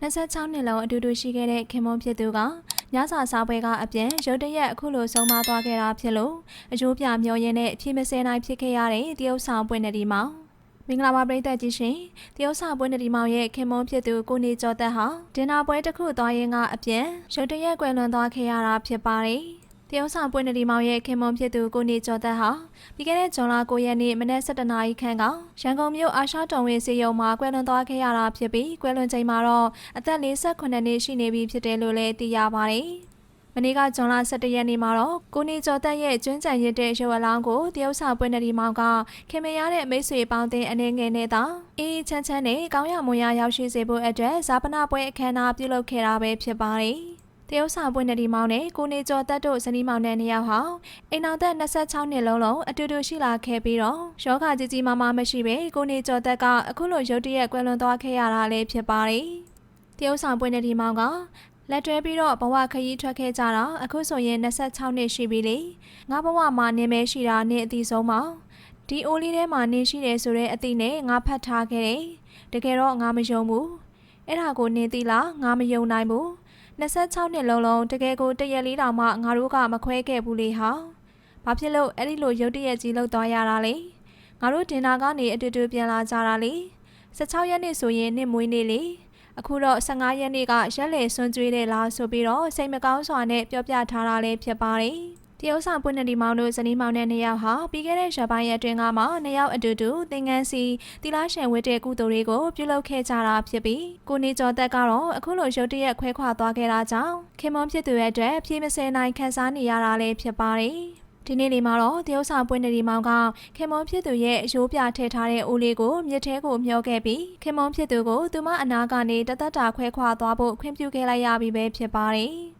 26နှစ်လုံးအတူတူရှိခဲ့တဲ့ခင်မွန်းဖြစ်သူကညစာစားပွဲကအပြင်ရုတ်တရက်အခုလိုဆုံးမသွားခဲ့တာဖြစ်လို့အကျိုးပြမျောရင်းနဲ့အဖြစ်မစဲနိုင်ဖြစ်ခဲ့ရတဲ့တရုတ်ဆောင်ပွင့်နေဒီမောင်မင်္ဂလာပါပရိသတ်ကြီးရှင်တရုတ်ဆောင်ပွင့်နေဒီမောင်ရဲ့ခင်မွန်းဖြစ်သူကိုနေကျော်သက်ဟာဒင်နာပွဲတစ်ခုသွားရင်းကအပြင်ရုတ်တရက်ကွယ်လွန်သွားခဲ့ရတာဖြစ်ပါတယ် တရုတ်ဆောင်ပွင့်နေဒီမောင်ရဲ့ခင်မွန်ဖြစ်သူကိုနေကျော်သက်ဟာပြီးခဲ့တဲ့ဇွန်လ9ရက်နေ့မနက်7:00နာရီခန့်ကရန်ကုန်မြို့အာရှတော်ဝင်စီယုံမှာကွယ်လွန်သွားခဲ့ရတာဖြစ်ပြီးကွယ်လွန်ချိန်မှာတော့အသက်48နှစ်ရှိနေပြီဖြစ်တယ်လို့လည်းသိရပါတယ်။မနေ့ကဇွန်လ17ရက်နေ့မှာတော့ကိုနေကျော်သက်ရဲ့ကျွမ်းကျန်ရစ်တဲ့ရုပ်အလောင်းကိုတရုတ်ဆောင်ပွင့်နေဒီမောင်ကခင်မရတဲ့မိတ်ဆွေပေါင်းတဲ့အနေငယ်နဲ့သာအေးချမ်းချမ်းနဲ့ကောင်းရမွန်ရရောက်ရှိစေဖို့အတွက်ဇာပနာပွဲအခမ်းအနားပြုလုပ်ခဲ့တာပဲဖြစ်ပါတယ်။ တရုတ်ဆောင်ပွင့်နေဒီမောင်နဲ့ကိုနေကျော်တက်တို့ဇနီးမောင်နဲ့နှစ်ယောက်ဟာအိမ်အောင်သက်26နှစ်လုံးလုံးအတူတူရှိလာခဲ့ပြီးတော့ယောဂကြီးကြီးမားမားမရှိပဲကိုနေကျော်တက်ကအခုလိုရုတ်တရက်ကွယ်လွန်သွားခဲ့ရတာလည်းဖြစ်ပါတယ်။တရုတ်ဆောင်ပွင့်နေဒီမောင်ကလက်တွဲပြီးတော့ဘဝခရီးထွက်ခဲ့ကြတာအခုဆိုရင်26နှစ်ရှိပြီလေ။ငါဘဝမှာနေမဲရှိတာနေအတိဆုံးပါ။ဒီအိုးလေးထဲမှာနေရှိတယ်ဆိုတဲ့အတိနဲ့ငါဖတ်ထားခဲ့တယ်။တကယ်တော့ငါမယုံဘူး။အဲ့ဒါကိုနေသိလားငါမယုံနိုင်ဘူး။ 26နှစ်လုံးလုံးတကယ်ကိုတရက်လေးတောင်မှငါတို့ကမခွဲခဲ့ဘူးလေဟာ။ဘာဖြစ်လို့အဲ့ဒီလိုရုတ်တရက်ကြီးလောက်သွားရတာလဲ။ငါတို့ဒင်နာကနေအတူတူပြန်လာကြတာလေ။16ရက်နေ့ဆိုရင်နှစ်မွေးနေ့လေ။အခုတော့15ရက်နေ့ကရက်လေဆွန်းကျွေးတယ်လားဆိုပြီးတော့စိတ်မကောင်းစွာနဲ့ပြောပြထားတာလည်းဖြစ်ပါတယ်။ တရုတ်ဆောင်ပွင့်နေဒီမောင်တို့ဇနီးမောင်နဲ့နှစ်ယောက်ဟာပြီးခဲ့တဲ့ရက်ပိုင်းရက်တွင်ကမှနှစ်ယောက်အတူတူသင်ငန်းစီတီလာရှင်ဝတ်တဲ့ကုသိုလ်တွေကိုပြုလုပ်ခဲ့ကြတာဖြစ်ပြီးကိုနေကျော်သက်ကတော့အခုလိုရုတ်တရက်ခွဲခွာသွားခဲ့တာကြောင့်ခင်မွန်ဖြစ်သူရဲ့အတွက်ပြေးမစဲနိုင်ခန်းစားနေရတာလည်းဖြစ်ပါတယ်ဒီနေ့လေးမှာတော့တရုတ်ဆောင်ပွင့်နေဒီမောင်ကခင်မွန်ဖြစ်သူရဲ့အယိုးပြထည့်ထားတဲ့အိုးလေးကိုမြစ်ထဲကိုမျောခဲ့ပြီးခင်မွန်ဖြစ်သူကိုသူမအနာကနေတသက်တာခွဲခွာသွားဖို့ခွင့်ပြုခဲ့လိုက်ရပြီပဲဖြစ်ပါတယ်